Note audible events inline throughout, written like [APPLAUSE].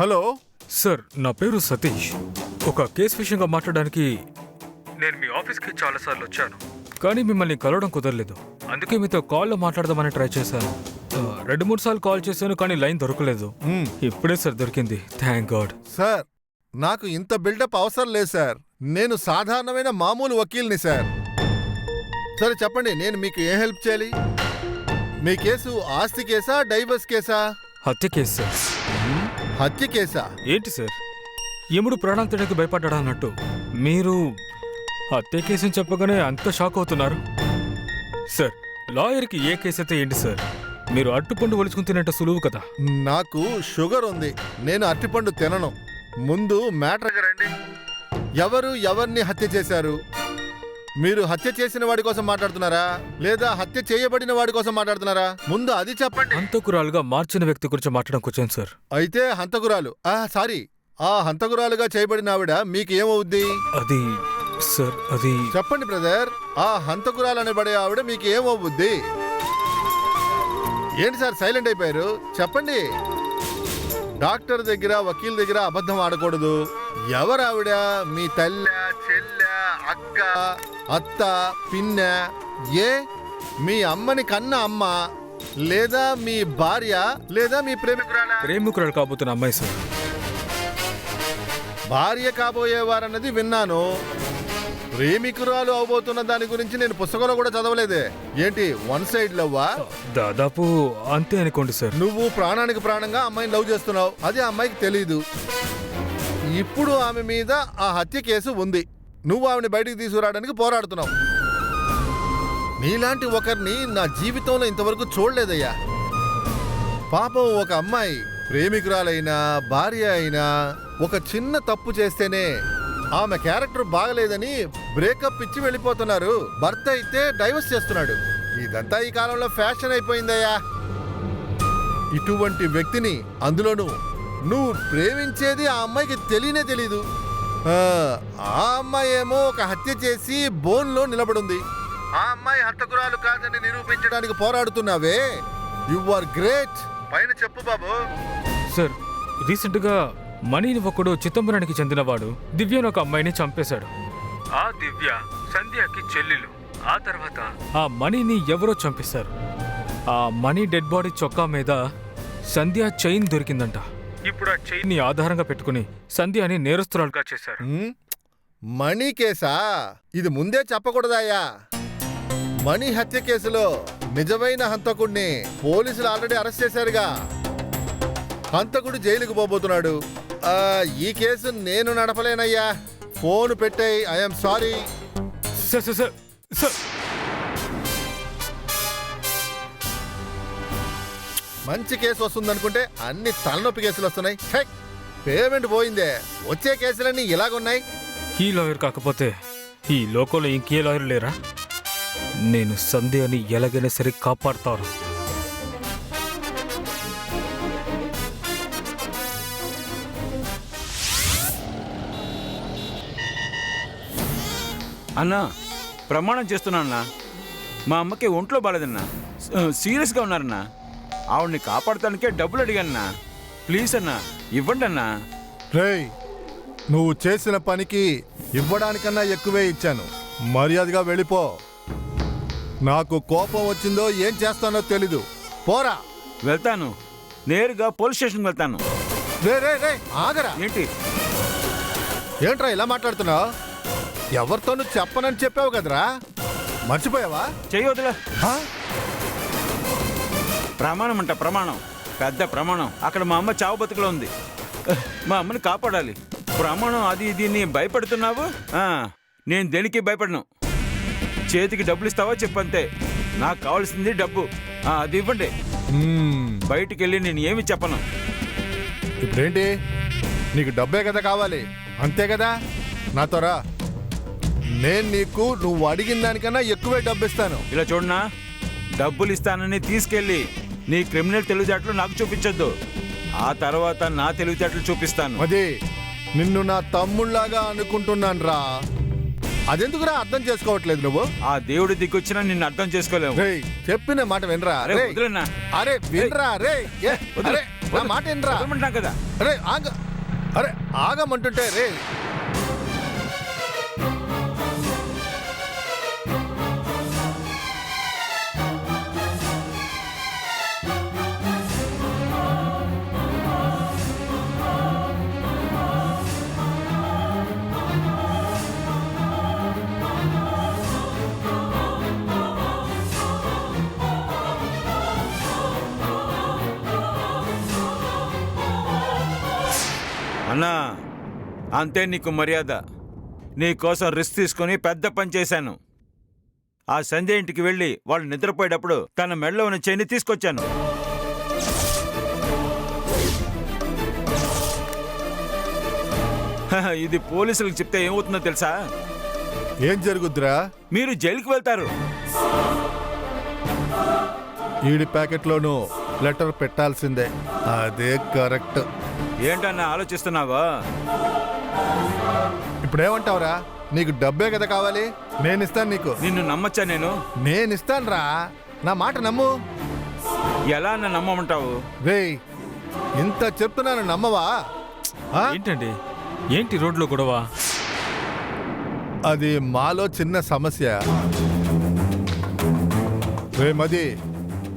Hello? Sir నా పేరు సతీష్. ఒక కేసు విషయంగా మాట్లాడడానికి నేను మీ ఆఫీస్కి చాలాసార్లు వచ్చాను. కానీ మిమ్మల్ని కలవడం కుదరలేదు. అందుకే మీతో కాల్లో మాట్లాడదామని ట్రై చేశాను. ఆ, రెండు మూడు సార్లు కాల్ చేశాను కానీ లైన్ దొరకలేదు. మ్మ్. ఇప్పుడే సార్ దొరికింది. Thank God. సార్ నాకు ఇంత బిల్డప్ అవసరం లేదు సార్. నేను సాధారణమైన మామూలు వకీల్ని సార్. సరే చెప్పండి నేను మీకు ఏ హెల్ప్ చేయాలి? మీ కేసు ఆస్తి కేసా డైవర్స్ కేసా? హత్య కేసు సార్. హత్య కేసా? ఏంటి సార్? యముడు ప్రాణాలు తీయడానికి భయపడ్డా అన్నట్టు మీరు హత్య కేసు అని చెప్పగానే అంత షాక్ అవుతున్నారు? సార్ లాయర్కి ఏ కేసు అయితే ఏంటి సార్? మీరు అట్టుపండు ఒలుచుకుని తినేట సులువు కదా? నాకు షుగర్ ఉంది. నేను అరటిపండు తినను. ముందు మ్యాటర్ రండి. ఎవరు ఎవరిని హత్య చేశారు? మీరు హత్య చేసిన వాడి కోసం మాట్లాడుతున్నారా? లేదా హత్య చేయబడిన వాడి కోసం మాట్లాడుతున్నారా? ముందు అది చెప్పండి. హంతకురాలుగా మార్చిన వ్యక్తి గురించి మాట్లాడడానికి వచ్చాను సార్. అయితే హంతకురాలు. ఆ సారీ. ఆ హంతకురాలుగా చేయబడిన ఆవిడ మీకు ఏమవుద్ది? అది సార్ అది. చెప్పండి బ్రదర్. ఆ హంతకురాలు అనబడే ఆవిడ మీకు ఏమవుద్ది? ఏంటి సార్ సైలెంట్ అయిపోయారు? చెప్పండి. డాక్టర్ దగ్గర వకీల్ దగ్గర అబద్ధం ఆడకూడదు. ఎవరు ఆవిడ మీ తల్లి. అక్క. అత్త పిన్న ఏ? మీ అమ్మని కన్న అమ్మ లేదా మీ భార్య లేదా మీ ప్రేమికురాలా ప్రేమికురాలు కాబోతున్న అమ్మాయి సార్. భార్య కాబోయేవారన్నది విన్నాను. ప్రేమికురాలు అవబోతున్న దాని గురించి నేను పుస్తకంలో కూడా చదవలేదే. ఏంటి వన్ సైడ్ లవ్వా? దాదాపు అంతే అనుకోండి సార్. నువ్వు ప్రాణానికి ప్రాణంగా అమ్మాయిని లవ్ చేస్తున్నావు. అది ఆ అమ్మాయికి తెలియదు ఇప్పుడు ఆమె మీద ఆ హత్య కేసు ఉంది. నువ్వు ఆమెని బయటికి తీసుకురావడానికి పోరాడుతున్నావు. నీలాంటి ఒకరిని నా జీవితంలో ఇంతవరకు చూడలేదయ్యా. పాపం ఒక అమ్మాయి ప్రేమికురాలైనా భార్య అయినా ఒక చిన్న తప్పు చేస్తేనే ఆమె క్యారెక్టర్ బాగలేదని బ్రేకప్ ఇచ్చి వెళ్ళిపోతున్నారు. భర్త అయితే డైవర్స్ చేస్తున్నాడు. ఇదంతా ఈ కాలంలో ఫ్యాషన్ అయిపోయిందయ్యా. ఇటువంటి వ్యక్తిని అందులోనూ నువ్వు ప్రేమించేది ఆ అమ్మాయికి తెలియనే తెలీదు. ఆ, అమ్మాయి ఏమో ఒక హత్య చేసి బోన్లో నిలబడుంది. ఆ అమ్మాయి హంతకురాలు కాదని నిరూపించడానికి పోరాడుతున్నావే. యు ఆర్ గ్రేట్ పైన చెప్పు బాబు. సార్ రీసెంట్గా మనీని ఒకడు చిదంబరానికి చెందినవాడు దివ్యను ఒక అమ్మాయిని చంపేశాడు. ఆ దివ్య సంధ్యకి చెల్లెలు. ఆ తర్వాత? ఆ మనీని ఎవరో చంపేశారు. ఆ మనీ డెడ్ బాడీ చొక్కా మీద సంధ్య చైన్ దొరికిందంట. ఇప్పుడు ఆ చైన్ని ఆధారంగా పెట్టుకుని సంధ్యని నేరస్తురాలుగా చేశారు? మణి కేసా? ఇది ముందే చెప్పకూడదాయా? మణి హత్య కేసులో నిజమైన హంతకుడిని పోలీసులు ఆల్రెడీ అరెస్ట్ చేశారుగా. హంతకుడు జైలుకు పోబోతున్నాడు. ఆ, ఈ కేసు నేను నడపలేనయ్యా. ఫోన్ పెట్టాయి I'm sorry. Sir sir sir sir. మంచి కేసు వస్తుందనుకుంటే అన్ని తలనొప్పి కేసులు వస్తున్నాయి! పేమెంట్ పోయిందే. వచ్చే కేసులన్నీ ఇలాగున్నాయి. ఈ లాయర్ కాకపోతే ఈ లోకంలో ఇంకే లాయర్ లేరా? నేను సంధ్యని ఎలాగైనా సరే కాపాడుతాను. అన్నా ప్రమాణం చేస్తున్నానన్నా. మా అమ్మకి ఒంట్లో బాలేదన్నా. స- సీరియస్గా ఉన్నారన్నా. ఆవిడ్ని కాపాడటానికే డబ్బులు అడిగానన్నా ప్లీజ్ అన్నా ఇవ్వండి అన్నా రేయ్ నువ్వు చేసిన పనికి ఇవ్వడానికన్నా ఎక్కువే ఇచ్చాను. మర్యాదగా వెళ్ళిపో. నాకు కోపం వచ్చిందో ఏం చేస్తానో తెలీదు. పోరా. వెళ్తాను. నేరుగా పోలీస్ స్టేషన్కి వెళ్తాను. రే రే రే ఆగరా. ఏంటి? ఏంట్రా ఇలా మాట్లాడుతున్నావు? ఎవరితోనూ చెప్పనని చెప్పావు కదరా? మర్చిపోయావా? చేయవద్దులే హా? ప్రమాణం అంట ప్రమాణం. పెద్ద ప్రమాణం. అక్కడ మా అమ్మ చావు బతుకులో ఉంది. మా అమ్మని కాపాడాలి. ప్రమాణం అది ఇది నీ భయపడుతున్నావు? నేను దేనికి భయపడను? చేతికి డబ్బులు ఇస్తావా చెప్పంతే. నాకు కావాల్సింది డబ్బు. అది ఇవ్వండి. బయటికి వెళ్ళి నేను ఏమి చెప్పను. ఇప్పుడేంటి? నీకు డబ్బే కదా కావాలి. అంతే కదా? నాతో రా. నేను నీకు నువ్వు అడిగిన దానికన్నా ఎక్కువే డబ్బు ఇస్తాను ఇలా చూడనా? డబ్బులు ఇస్తానని తీసుకెళ్ళి నీ క్రిమినల్ తెలివితేటలు నాకు చూపించొద్దు. ఆ తర్వాత నా తెలివితేటలు చూపిస్తాను. అది నిన్ను నా తమ్ముళ్ళాగా అనుకుంటున్నాను రా అదెందుకురా అర్థం చేసుకోవట్లేదు నువ్వు? ఆ దేవుడి దిగొచ్చినా నిన్ను అర్థం చేసుకోలేము. రేయ్ చెప్పిన మాట వినరా? అరే రేయ్. వదిలేనా? అరే వినరా? రే. అరే నా మాట వదలమంటున్నా కదా? అరే ఆగ అరే ఆగమంటుంటే రే అన్నా అంతే నీకు మర్యాద. నీ కోసం రిస్క్ తీసుకొని పెద్ద పని చేశాను. ఆ సంజయ్ ఇంటికి వెళ్ళి వాళ్ళు నిద్రపోయేటప్పుడు తన మెడలో ఉన్న చైన్ తీసుకొచ్చాను. ఇది పోలీసులకు చెప్తే ఏమవుతుందో తెలుసా? ఏం జరుగుద్దిరా? మీరు జైలుకి వెళ్తారు. ఈడి ప్యాకెట్లోనూ లెటర్ పెట్టాల్సిందే. అదే కరెక్ట్. ఏంటన్నా ఆలోచిస్తున్నావా? ఇప్పుడేమంటావురా? నీకు డబ్బే కదా కావాలి? నేను ఇస్తాను నీకు. నిన్ను నమ్మచ్చా నేను? నేను ఇస్తానురా నా మాట నమ్ము. ఎలా అన్న నమ్మమంటావు? రేయ్ ఇంత చెప్తున్నాను నమ్మవా? ఆ? ఏంటండి? ఏంటి రోడ్లో గొడవ? అది మాలో చిన్న సమస్య. రే మది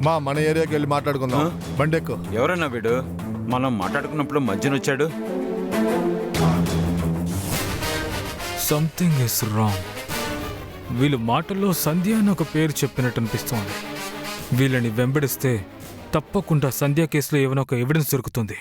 మా మన ఏరియాకి వెళ్ళి మాట్లాడుకుందాం? బండెక్కు ఎవరన్నా వీడు మనం మాట్లాడుకున్నప్పుడు మధ్యన వచ్చాడు? సంథింగ్ ఇస్ రాంగ్ వీళ్ళు మాటల్లో సంధ్య అని ఒక పేరు చెప్పినట్టు అనిపిస్తోంది. వీళ్ళని వెంబడిస్తే తప్పకుండా సంధ్య కేసులో ఏమైనా ఒక ఎవిడెన్స్ దొరుకుతుంది.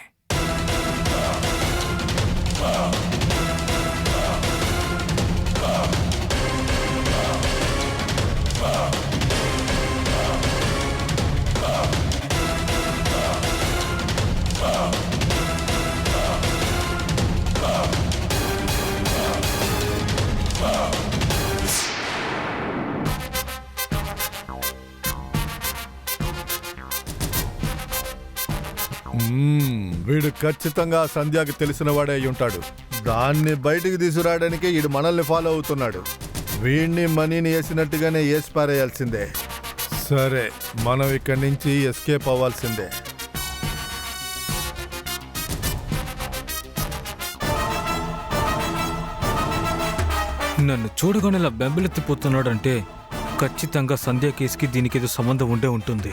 వీడు ఖచ్చితంగా సంధ్యకి తెలిసిన వాడే అయి ఉంటాడు. దాన్ని బయటికి తీసుకురావడానికి వీడు మనల్ని ఫాలో అవుతున్నాడు. వీడిని మనీని వేసినట్టుగానే వేసి పారేయాల్సిందే సరే మనం ఇక్కడి నుంచి ఎస్కేప్ అవ్వాల్సిందే. నన్ను చూడగానే ఇలా బెంబలెత్తిపోతున్నాడంటే ఖచ్చితంగా సంధ్య కేసుకి దీనికి ఏదో సంబంధం ఉండే ఉంటుంది.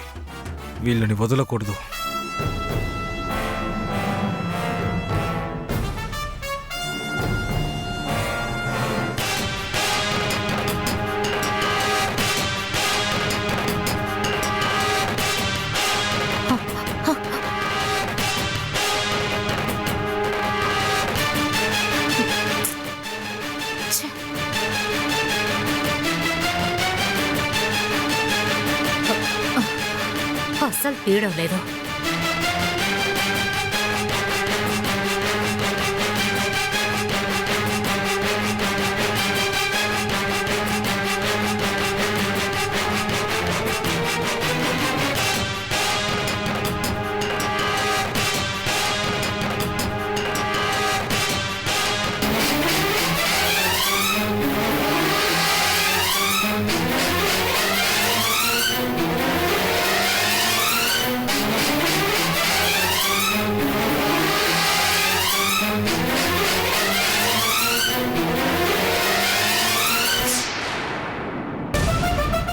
వీళ్ళని వదలకూడదు. తీయడం లేదు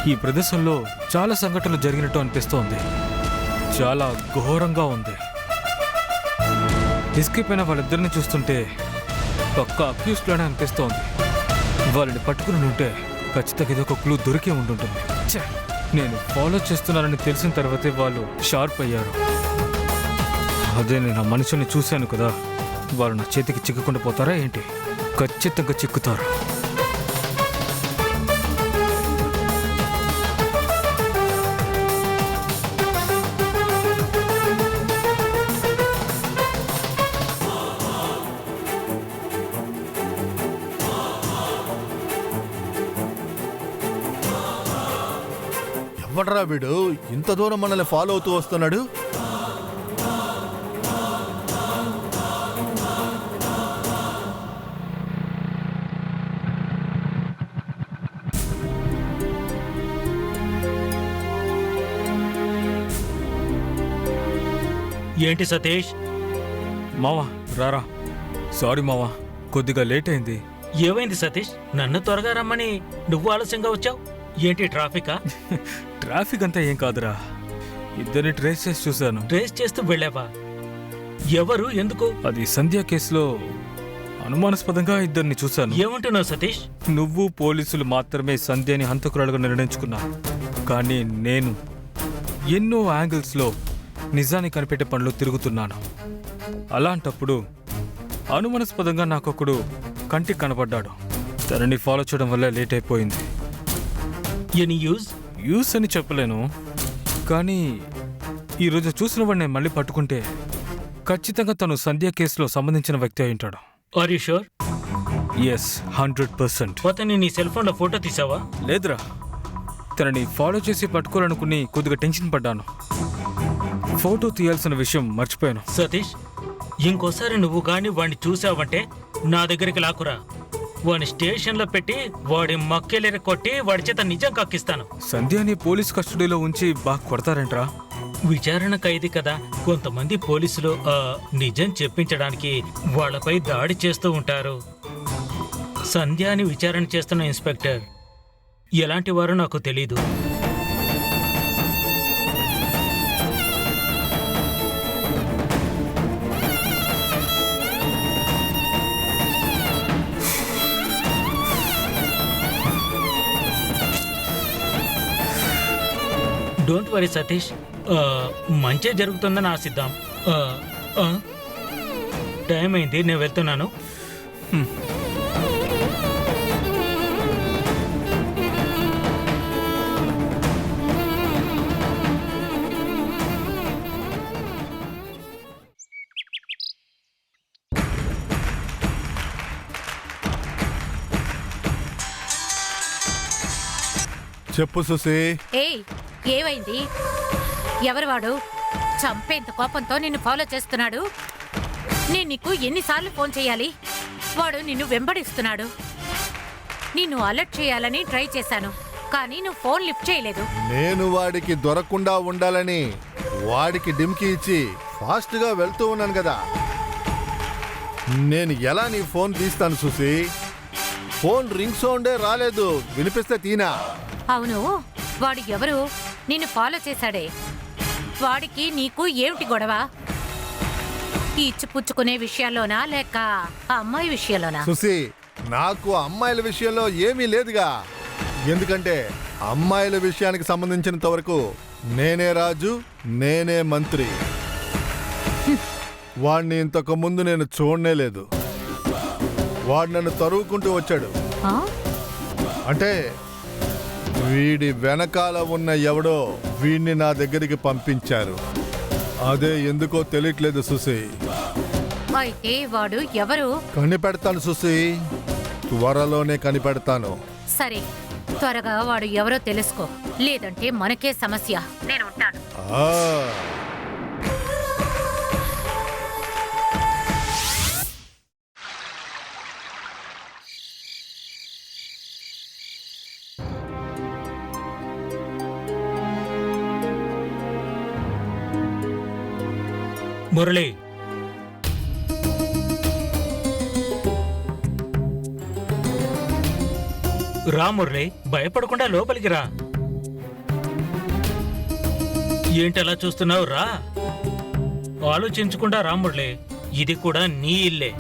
ఈ ప్రదేశంలో చాలా సంఘటనలు జరిగినట్టు అనిపిస్తోంది. చాలా ఘోరంగా ఉంది. ఎస్కేప్ అయిన వాళ్ళిద్దరిని చూస్తుంటే పక్క అక్యూస్ట్లోనే అనిపిస్తోంది. వాళ్ళని పట్టుకుని ఉంటే ఖచ్చితంగా ఇది ఒక క్లూ దొరికే ఉంటుంటుంది నేను ఫాలో చేస్తున్నానని తెలిసిన తర్వాతే వాళ్ళు షార్ప్ అయ్యారు. అదే నేను ఆ మనుషుల్ని చూశాను కదా. వాళ్ళు నా చేతికి చిక్కకుండా పోతారా ఏంటి? ఖచ్చితంగా చిక్కుతారు. ఎవడరా వీడు? ఇంత దూరం మనల్ని ఫాలో అవుతూ వస్తున్నాడు? ఏంటి సతీష్? మావా రారా. సారీ మావా కొద్దిగా లేట్ అయింది. ఏమైంది సతీష్? నన్ను త్వరగా రమ్మని నువ్వు ఆలస్యంగా వచ్చావు? ఏంటి ట్రాఫికా? [LAUGHS] ట్రాఫిక్ అంతా ఏం కాదురా. ఇద్దరిని ట్రేస్ చేసి చూశాను. ట్రేస్ చేస్తూ వెళ్ళావా? ఎవరు? ఎందుకు? అది సంధ్య కేసులో అనుమానాస్పదంగా ఇద్దరిని చూశాను. ఏమంటున్నావు సతీష్? నువ్వు పోలీసులు మాత్రమే సంధ్యని హంతకురాలుగా నిర్ణయించుకున్నా. కానీ నేను ఎన్నో యాంగిల్స్లో నిజాన్ని కనిపెట్టే పనులు తిరుగుతున్నాను. అలాంటప్పుడు అనుమానాస్పదంగా నాకొకడు కంటికి కనపడ్డాడు. తనని ఫాలో చేయడం వల్ల లేట్ అయిపోయింది. ఎనీ యూజ్ యూస్ అని చెప్పలేను. కానీ ఈరోజు చూసిన వాడిని మళ్ళీ పట్టుకుంటే ఖచ్చితంగా తను సంధ్య కేసులో సంబంధించిన వ్యక్తి అయి ఉంటాడు. Are you sure yes hundred percent అతన్ని నీ సెల్ ఫోన్లో ఫోటో తీసావా? లేదురా. తనని ఫాలో చేసి పట్టుకోవాలనుకుని కొద్దిగా టెన్షన్ పడ్డాను. ఫోటో తీయాల్సిన విషయం మర్చిపోయాను. సతీష్ ఇంకోసారి నువ్వు గాని వాడిని చూసావంటే నా దగ్గరికి లాకురా వాడిని స్టేషన్లో పెట్టి వాడి మక్కెలేర కొట్టి వాడి చేత నిజం కక్కిస్తాను సంధ్యాని పోలీస్ కస్టడీలో ఉంచి బాగా కొడతారంట్రా? విచారణ ఖైదీ కదా. కొంతమంది పోలీసులు ఆ, నిజం చెప్పించడానికి వాళ్ళపై దాడి చేస్తూ ఉంటారు. సంధ్యాని విచారణ చేస్తున్న ఇన్స్పెక్టర్ ఎలాంటి వారో నాకు తెలీదు. Don't worry Satish. మంచే జరుగుతుందని ఆశిద్దాం. టైం అయింది నేను వెళ్తున్నాను. చెప్పు సుసి ఏయ్ ఏమైంది? ఎవరు వాడు? చంపేంత కోపంతో నిన్ను ఫాలో చేస్తున్నాడు. నేను నీకు ఎన్నిసార్లు ఫోన్ చేయాలి? వాడు నిన్ను వెంబడిస్తున్నాడు. నిన్ను అలర్ట్ చేయాలని ట్రై చేశాను. కానీ నువ్వు ఫోన్ లిఫ్ట్ చేయలేదు. నేను వాడికి దొరకకుండా ఉండాలని వాడికి డిమ్కి ఇచ్చి ఫాస్ట్గా వెళ్తూ ఉన్నాను కదా. నేను ఎలా నీ ఫోన్ తీస్తాను సుసి ఫోన్ రింగ్ సౌండే రాలేదు. వినిపిస్తే తీనా? అవును. వాడు ఎవరు? నిన్ను ఫాలో చేశాడే. వాడికి నీకు ఏమిటి గొడవ? ఈ ఇచ్చిపుచ్చుకునే విషయాల్లోనా లేక అమ్మాయి విషయంలోనా సుసి నాకు అమ్మాయిల విషయంలో ఏమీ లేదుగా. ఎందుకంటే అమ్మాయిల విషయానికి సంబంధించినంత వరకు నేనే రాజు నేనే మంత్రి. వాడిని ఇంతకు ముందు నేను చూడనే లేదు. వాడు నన్ను తరువుకుంటూ వచ్చాడు? అంటే వీడి వెనకాల ఉన్న ఎవడో వీడిని నా దగ్గరికి పంపించారు. అదే ఎందుకో తెలియట్లేదు సుసి అయితే వాడు ఎవరు? కనిపెడతాను సుసి త్వరలోనే కనిపెడతాను. సరే త్వరగా వాడు ఎవరో తెలుసుకో. లేదంటే మనకే సమస్య. నేను ఉంటాను. మురళి. రా మురళి భయపడకుండా లోపలికి రా. ఏంటి అలా చూస్తున్నావు? రా. ఆలోచించకుండా రా మురళి ఇది కూడా నీ ఇల్లే.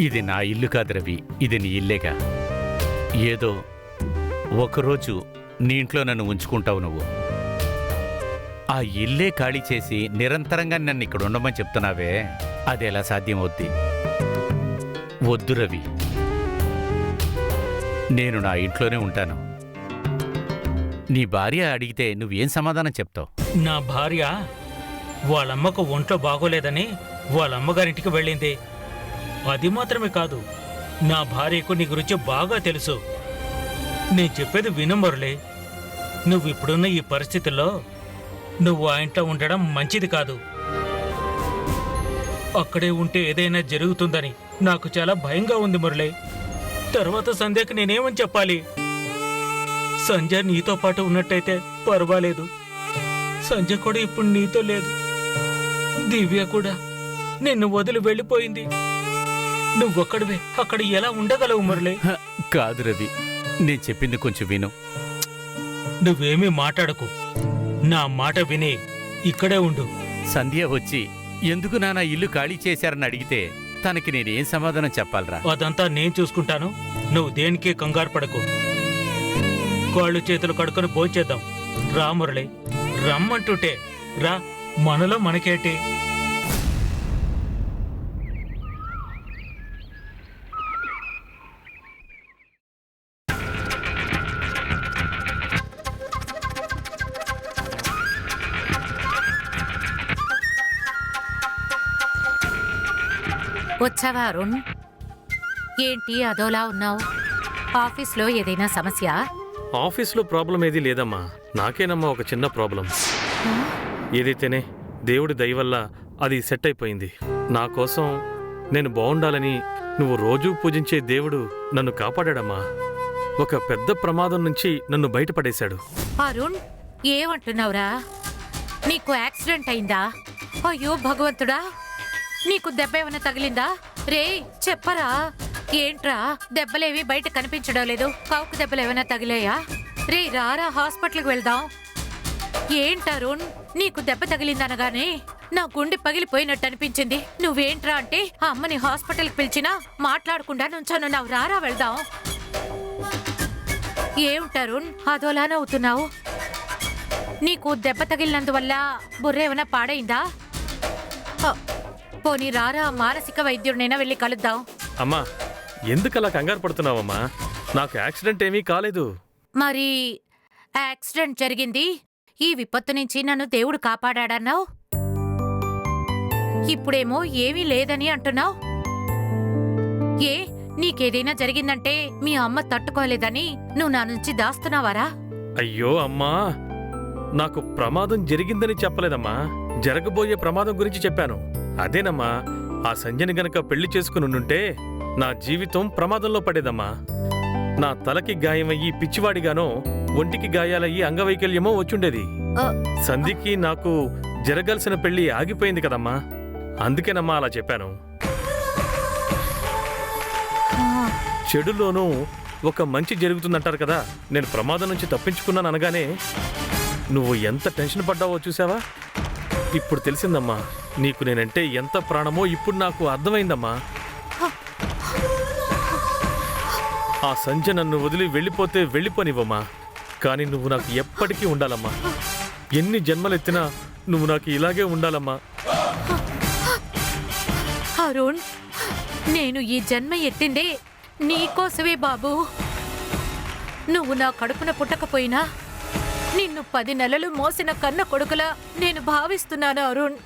ఇది నా ఇల్లు కాదు రవి ఇది నీ ఇల్లేగా. ఏదో ఒకరోజు నీ ఇంట్లో నన్ను ఉంచుకుంటావు నువ్వు. ఆ ఇల్లే ఖాళీ చేసి నిరంతరంగా నన్ను ఇక్కడ ఉండమని చెప్తున్నావే. అది ఎలా సాధ్యమవుద్ది? వద్దు రవి. నేను నా ఇంట్లోనే ఉంటాను. నీ భార్య అడిగితే నువ్వేం సమాధానం చెప్తావు? నా భార్య వాళ్ళమ్మకు ఒంట్లో బాగోలేదని వాళ్ళమ్మగారింటికి వెళ్ళింది. అది మాత్రమే కాదు నా భార్యకు నీ గురించి బాగా తెలుసు. నేను చెప్పేది వినమరులే నువ్వు ఇప్పుడున్న ఈ పరిస్థితుల్లో నువ్వు ఆ ఇంట్లో ఉండడం మంచిది కాదు. అక్కడే ఉంటే ఏదైనా జరుగుతుందని నాకు చాలా భయంగా ఉంది మురళి. తర్వాత సంధ్యకి నేనేమని చెప్పాలి? సంజయ్ నీతో పాటు ఉన్నట్టయితే పర్వాలేదు. సంజయ్ కూడా ఇప్పుడు నీతో లేదు. దివ్య కూడా నిన్ను వదిలి వెళ్ళిపోయింది. నువ్వొక్కడివే అక్కడ ఎలా ఉండగలవు మురళి? కాదు రవి నేను చెప్పింది కొంచెం విను. నువ్వేమీ మాట్లాడకు. నా మాట విని ఇక్కడే ఉండు. సంధ్య వచ్చి ఎందుకు నాన్న ఇల్లు ఖాళీ చేశారని అడిగితే తనకి నేనేం సమాధానం చెప్పాలరా? అదంతా నేను చూసుకుంటాను. నువ్వు దేనికి కంగారు పడకు. కాళ్ళు చేతులు కడుకొని భోంచేద్దాం. రా మురళి రమ్మంటుంటే రా మనలో మనకేటి? వచ్చావా అరుణ్? ఏంటి అదోలా ఉన్నావు? ఆఫీస్లో ఏదైనా సమస్య? ఆఫీస్లో ప్రాబ్లం ఏదీ లేదమ్మా. నాకేనమ్మా ఒక చిన్న ప్రాబ్లం. ఏదైతేనే దేవుడి దయ వల్ల అది సెట్ అయిపోయింది. నా కోసం నేను బాగుండాలని నువ్వు రోజూ పూజించే దేవుడు నన్ను కాపాడాడమ్మా. ఒక పెద్ద ప్రమాదం నుంచి నన్ను బయటపడేశాడు. అరుణ్ ఏమంటున్నావురా? నీకు యాక్సిడెంట్ అయిందా? అయ్యో భగవంతుడా! నీకు దెబ్బ ఏమైనా తగిలిందా? రే చెప్పరా? ఏంట్రా? దెబ్బలేవి బయట కనిపించడం లేదు. కావుకు దెబ్బలు ఏమైనా తగిలాయా? రే రారా హాస్పిటల్కి వెళ్దాం. ఏంటరుణ్ నీకు దెబ్బ తగిలిందనగానే నా గుండె పగిలిపోయినట్టు అనిపించింది. నువ్వేంట్రా అంటే ఆ అమ్మని హాస్పిటల్కి పిలిచినా మాట్లాడకుండా నుంచోనున్నావు రారా వెళ్దాం. ఏమిటరుణ్ అదోలానే అవుతున్నావు నీకు దెబ్బ తగిలినందువల్ల బుర్ర ఏమైనా పాడైందా? పోనీ రారా మానసిక వైద్యుడినైనా వెళ్ళి కలుద్దాం. అమ్మా ఎందుకలా కంగారు పడుతున్నావమ్మా? నాకు యాక్సిడెంట్ ఏమీ కాలేదు. మరి యాక్సిడెంట్ జరిగింది. ఈ విపత్తు నుంచి నన్ను దేవుడు కాపాడాడన్నావు? ఇప్పుడేమో ఏమీ లేదని అంటున్నావు? ఏ నీకేదైనా జరిగిందంటే మీ అమ్మ తట్టుకోలేదని నువ్వు నా నుంచి దాస్తున్నావారా? అయ్యో అమ్మా నాకు ప్రమాదం జరిగిందని చెప్పలేదమ్మా. జరగబోయే ప్రమాదం గురించి చెప్పాను. అదేనమ్మా ఆ సంజయని గనక పెళ్ళి చేసుకుని ఉండుంటే నా జీవితం ప్రమాదంలో పడేదమ్మా. నా తలకి గాయమయ్యి పిచ్చివాడిగానో ఒంటికి గాయాలయ్యి అంగవైకల్యమో వచ్చుండేది. సంధికి నాకు జరగాల్సిన పెళ్ళి ఆగిపోయింది కదమ్మా. అందుకేనమ్మా అలా చెప్పాను. చెడులోనూ ఒక మంచి జరుగుతుందంటారు కదా నేను ప్రమాదం నుంచి తప్పించుకున్నాను అనగానే నువ్వు ఎంత టెన్షన్ పడ్డావో చూసావా? ఇప్పుడు తెలిసిందమ్మా నీకు నేనంటే ఎంత ప్రాణమో ఇప్పుడు నాకు అర్థమైందమ్మా. ఆ సంజ నన్ను వదిలి వెళ్ళిపోతే వెళ్ళిపోనివ్వమ్మా. కానీ నువ్వు నాకు ఎప్పటికీ ఉండాలమ్మా. ఎన్ని జన్మలెత్తినా నువ్వు నాకు ఇలాగే ఉండాలమ్మా. అరుణ్ నేను ఈ జన్మ ఎత్తిందే నీకోసమే బాబు. నువ్వు నా కడుపున పుట్టకపోయినా నిన్ను పది నెలలు మోసిన కన్న కొడుకులా నేను భావిస్తున్నాను అరుణ్.